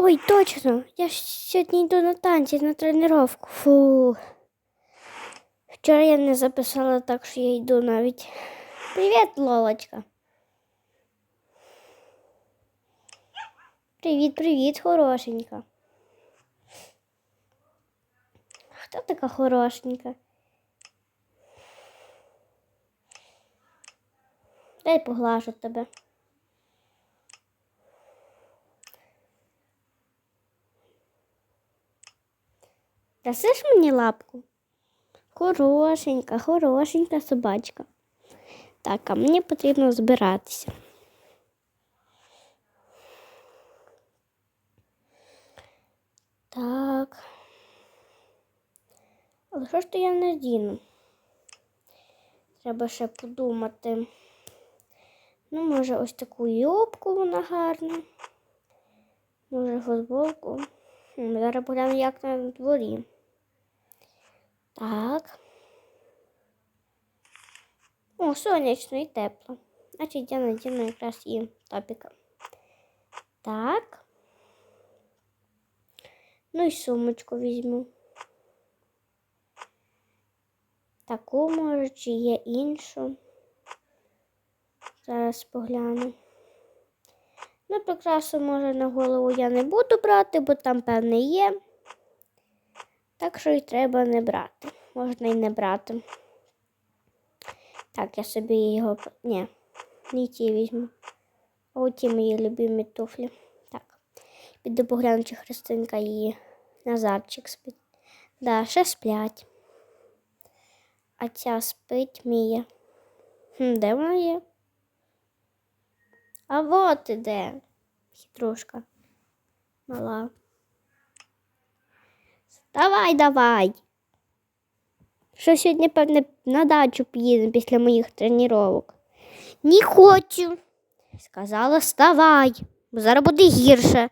Ой, точно. Я ж сьогодні йду на танці, на тренування. Фу. Вчора я не записала так, що я йду навіть. Привіт, Лолочка. Привіт, привіт, хорошенька. Хто така хорошенька? Дай поглажу тебе. Дасиш мені лапку? Хорошенька, хорошенька собачка. Так, а мені потрібно збиратися. Так. Але що ж то я не діну? Треба ще подумати. Ну, може, ось таку юбку вона гарна. Може, футболку. Зараз поглянемо, як на дворі. Так. О, сонячно і тепло. Значить, я надіну якраз і топіка. Так. Ну і сумочку візьму. Таку, може, чи є іншу. Зараз погляну. Ну, прикрасу, може, на голову я не буду брати, бо там, певне, є. Так що і треба не брати. Можна і не брати. Так, я собі його. Ні, не ті візьму. А оті мої любимі туфлі. Так. Піду погляну, чи Христинка і Назарчик спить. Да, ще сплять. А ця спить Мія. Хм, Де вона є? А вот іде. Хитрушка. Мала. Давай, давай. Що сьогодні, певне, на дачу поїдемо після моїх тренувань. Не хочу. Сказала, вставай, бо зараз буде гірше.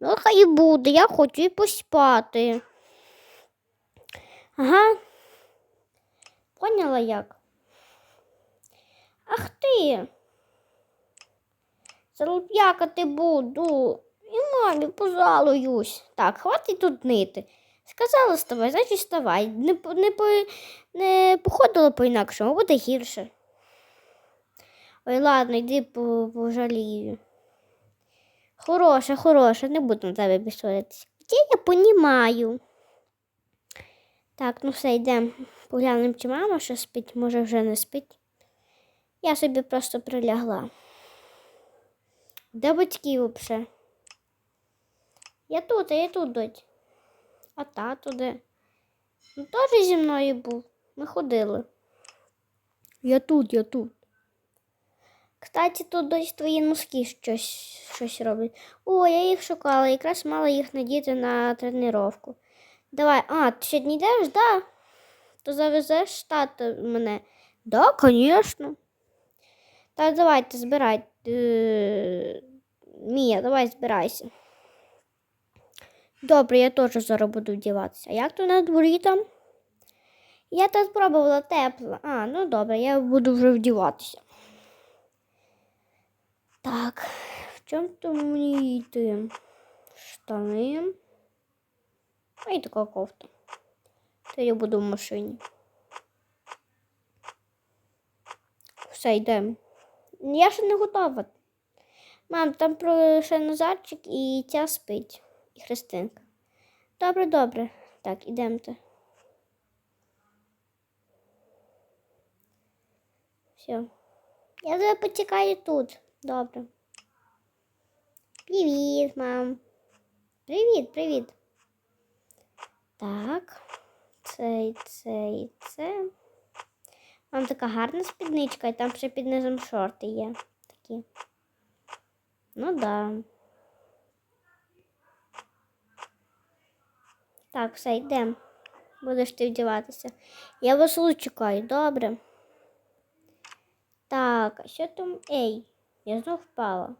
Ну, хай і буде, я хочу і поспати. Ага. Поняла як? Ах ти. Залуп'якати буду. І мамі пожалуюсь. Так, хватить тут нити. Сказала вставай, значить вставай. Не, не, по, не походила по-інакшому, буде гірше. Ой, ладно, йди по- пожалію. Хороша, хороша, не буду на тебе бісоритися. Я понімаю. Так, ну все, йдемо. Поглянемо, чи мама ще спить, може вже не спить. Я собі просто прилягла. Де батьки взагалі? Я тут, а я тут дочь. А тато де? Ну, теж зі мною був. Ми ходили. Я тут, я тут. Кстати, тут десь твої носки щось, щось роблять. О, я їх шукала, якраз мала їх надіти на тренування. Давай, а, ти сьогодні йдеш, да? То завезеш тато мене. Да, звісно. Так, давайте, збирай. Е, Мія, давай збирайся. Добре, я теж зараз буду вдіватися. А як то на дворі там? Я так спробувала тепло. А, ну добре, я буду вже вдіватися. Так, в чому мені йти? Штани. А і така кофта. То я буду в машині. Все, йдемо. Я ще не готова. Мам, там про Назарчик і ця спить. І Христинка. Добре, добре. Так, ідемте. Все. Я тебе почекаю тут. Добре. Привіт, мам. Привіт, привіт. Так. Це і це і це. Мам така гарна спідничка, і там ще під низом шорти є. Такі. Ну да. Так, все, йдемо. Будеш ти вдіватися. Я вас тут чекаю, добре. Так, а що там? Ей, я знов впала.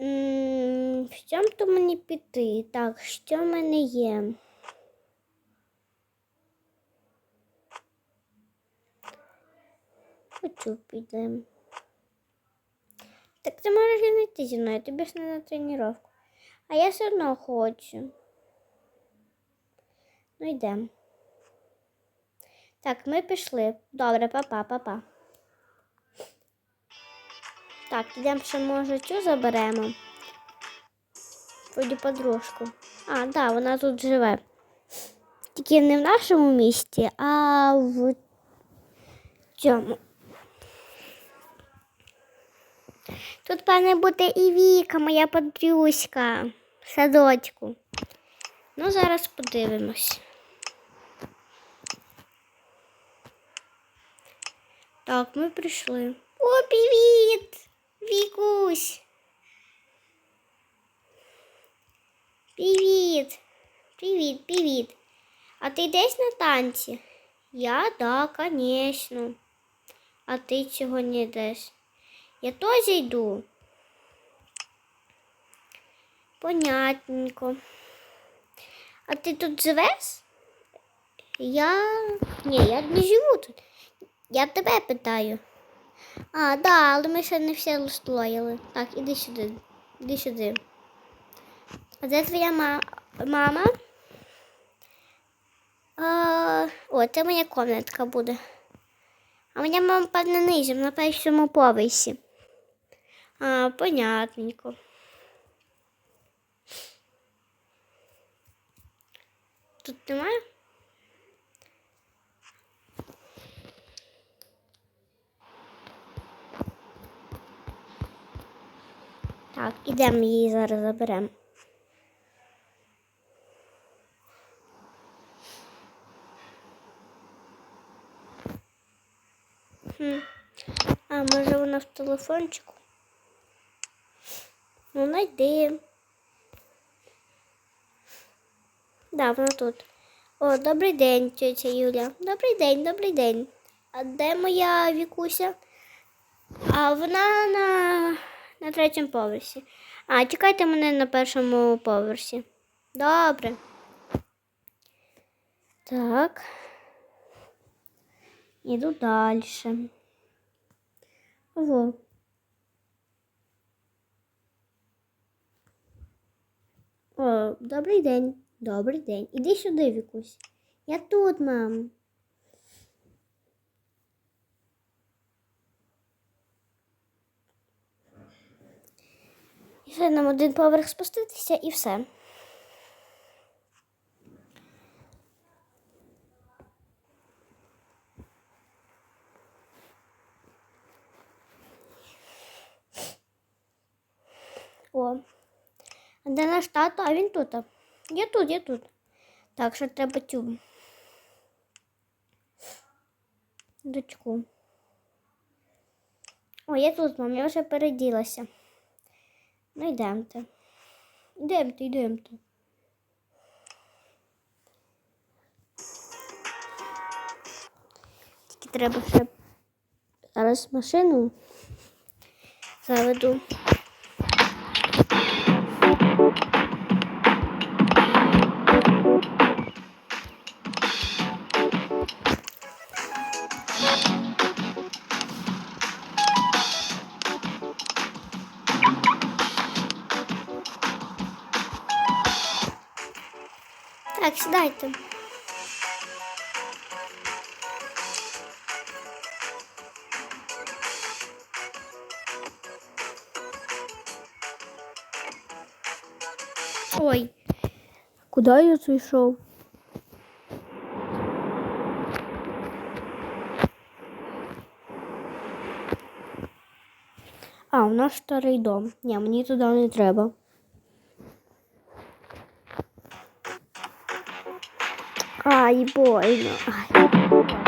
М, В чому мені піти? Так, що в мене є? Хочу підемо. Так ти можеш не йти зі мною, тобі ж не на тренування. А я все одно хочу. Ну йдемо. Так, ми пішли. Добре, папа, папа. Так, йдемо ще, може, цю заберемо. Твою подружку. А, так, да, вона тут живе. Тільки не в нашому місті, а в цьому. Тут, певне, буде і Віка, моя подружка, в садочку. Ну, зараз подивимось. Так, ми прийшли. О, привіт! Вікусь! Привіт! Привіт, привіт! А ти десь на танці? Я, да, конечно. А ти чого не йдеш? Я теж йду. Понятненько. А ти тут живеш? Я. Ні, я не живу тут. Я тебе питаю. А, да, але ми ще не все устроїли. Так, іди сюди. Іди сюди. А де твоя ма... мама? А, о, це моя комнатка буде. А моя мама певне нижем на першому поверсі. А, понятненько. Тут немає? Так, ідемо її зараз заберемо. Хм. А може вона в телефончику? Ну, найди. Да, вона тут. О, добрий день, тетя Юля. Добрий день, добрий день. А де моя вікуся? А вона на, на третьому поверсі. А, чекайте мене на першому поверсі. Добре. Так. Іду далі. Ого. О, добрий день. Добрий день. Іди сюди, Вікусь. Я тут, мам. Ще нам один поверх спуститися і все. О, де наш тато? А він тут. Я тут, я тут. Так, що треба цю дочку. О, я тут, мам, я вже переділася. Ну йдемте. Йдемте, йдемте. Тільки треба ще зараз машину заведу. Так, сідайте. Ой, куди я зайшов? А, у нас старий дом. Ні, мені туди не треба. boy hai.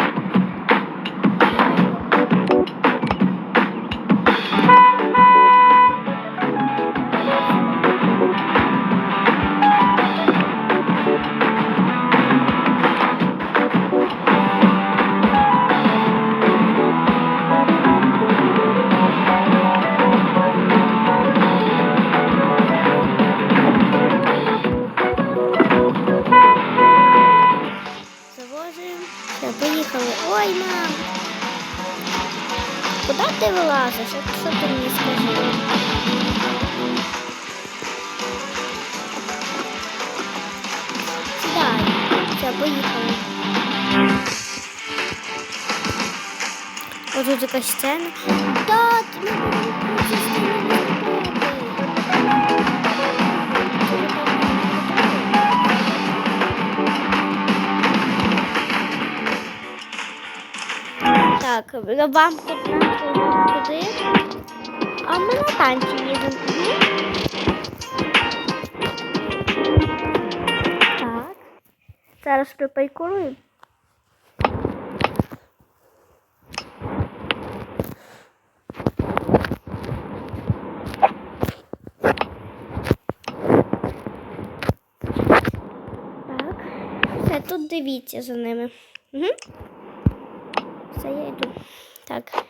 Ти мені скажи. Сідай. Все, поїхали. Ось тут якась сцена. Так, ми будемо. Так, вам тут туди, а ми на танці їдемо. Так. Зараз припайкуємо. Так. Тут дивіться за ними. Угу. Все, я йду. Так.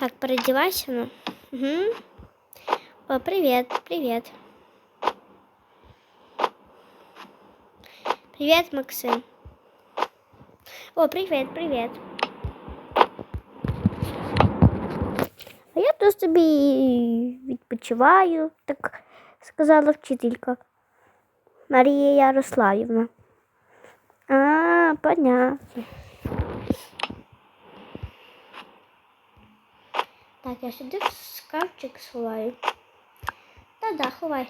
Так, переодевайся, ну. Угу. О, привет, привет. Привет, Максим. О, привет, привет. А я тут собі відпочиваю, так сказала вчителька Марія Ярославівна. А, понятно. Так, я сюди в шкафчик сховаю. Та-да, ховай.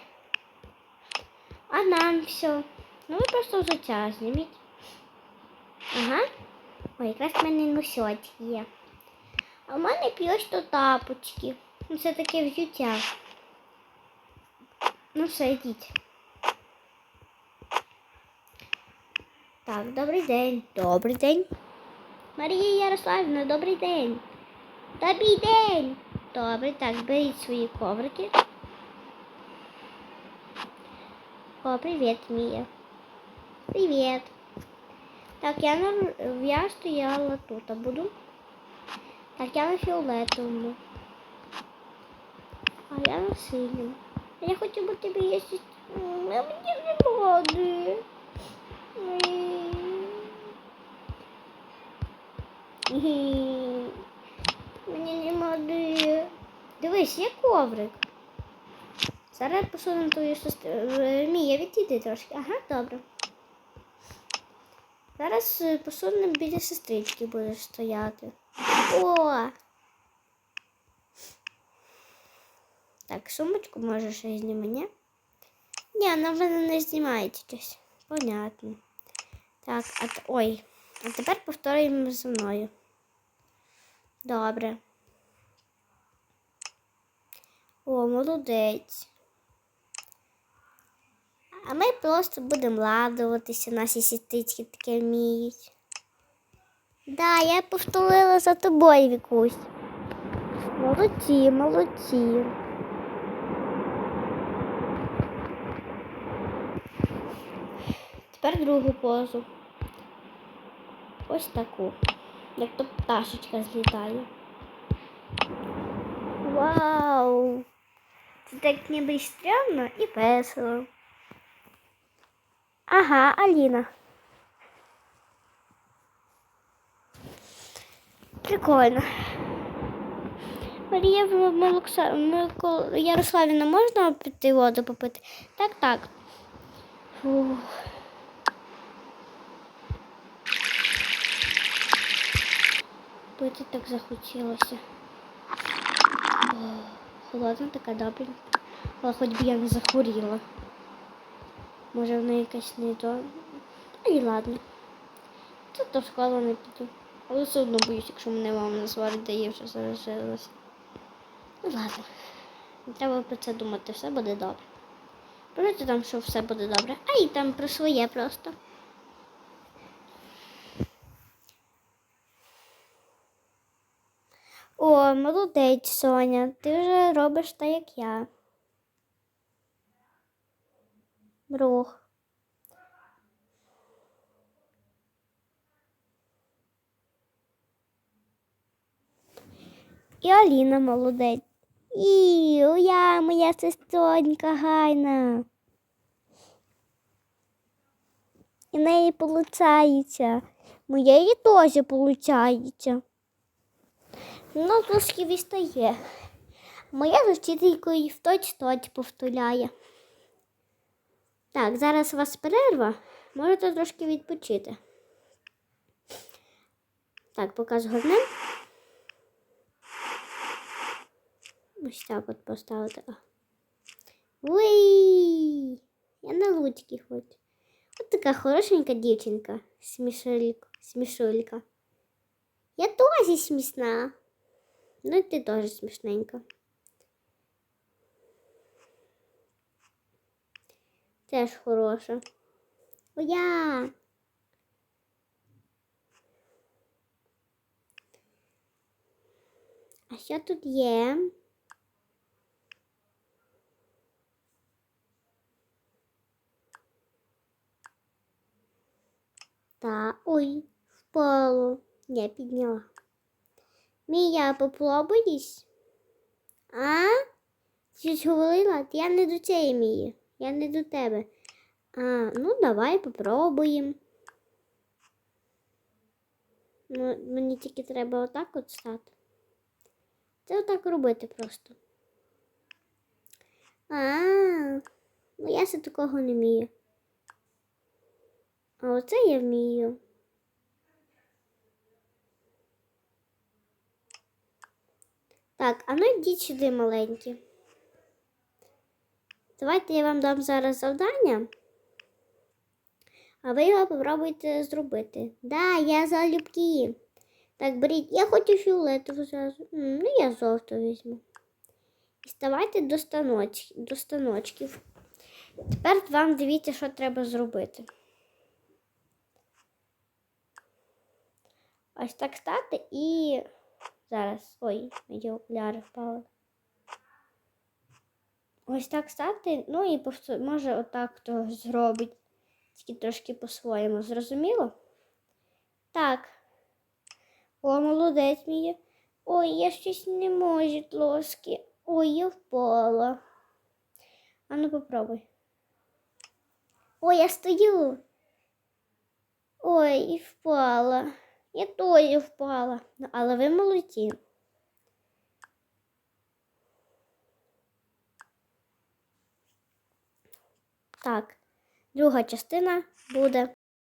А нам все. Ну ви просто взуття зніміть. Ага. Ой, якраз в мене носять є. А в мене просто тапочки. Ну, це таке взуття. Ну все, йдіть. Так, добрий день. Добрий день. Марія Ярославівна, добрий день. Добрий день. Добре, так, беріть свої коврики. О, привіт, Мія. Привіт. Так, я на я стояла тут, а буду. Так, я на фіолетовому. А я на синьому. Я хочу бути їсти. А мені не буде. Мені не моди. Дивись, є коврик. Зараз посунемо твою сестру. Е, Мія, відійди трошки. Ага, добре. Зараз е, посунемо біля сестрички будеш стояти. О! Так, сумочку можеш зніми, ні? Вона в мене не знімається щось. Понятно. Так, а ой. А тепер повторюємо за мною. Добре. О, молодець. А ми просто будемо ладуватися, наші сестрички таке вміють. Да, я повторила за тобою, Вікусь. Молодці, молодці. Тепер другу позу. Ось таку. Як то пташечка злітає. Вау! Це так ніби стрімно і весело. Ага, Аліна. Прикольно. Марія Мелокса... Микол... Ярославівна, можна піти воду попити? Так, так. Фух. Пити так захотілося. О, Холодна така добренька. Але хоч би я не захворіла. Може вона якась не то. А і ладно. Це то в школу не піду. Але все одно боюсь, якщо мене мама не сварить, де я вже заражилася. Ну ладно. Не треба про це думати, все буде добре. Пам'ятайте там, що все буде добре. А і там про своє просто. О, молодець, Соня. Ти вже робиш так, як я. Друг. І Аліна молодець. І я моя сестронька гайна. І неї получається. Моєї теж получається. Ну, трошки відстає. Моя з вчителькою в точ-точ повторяє. Так, зараз у вас перерва. Можете трошки відпочити. Так, поки згорнем. Ось так от поставити. Уй! Я на лучки хочу. От така хорошенька дівчинка. Смішулька. Смішулька. Я теж смішна. Ну ти теж смішненька. Теж хороша. Я. А що тут є? Та, ой, впало. Я підняла. Мія, попробуєш? А? Ти говорила? Я не до цієї Мії. Я не до тебе. А, ну давай попробуємо. Ну, мені тільки треба отак от стати. Це отак робити просто. А, ну я ще такого не вмію. А оце я вмію. Так, а ну йдіть сюди маленькі. Давайте я вам дам зараз завдання. А ви його попробуйте зробити. Да, я залюбки. Так, беріть. Я хочу фіолетову зразу. Ну, я жовту візьму. І ставайте до, станоч... до станочків. Тепер вам дивіться, що треба зробити. Ось так стати і зараз. Ой, мої окуляри впали. Ось так стати, ну і повтор... може отак хто зробить. Тільки трошки по-своєму. Зрозуміло? Так. О, молодець мій. Ой, я щось не можу трошки. Ой, я впала. А ну попробуй. Ой, я стою. Ой, і впала. Я тою впала. Але ви молоді. Так, друга частина буде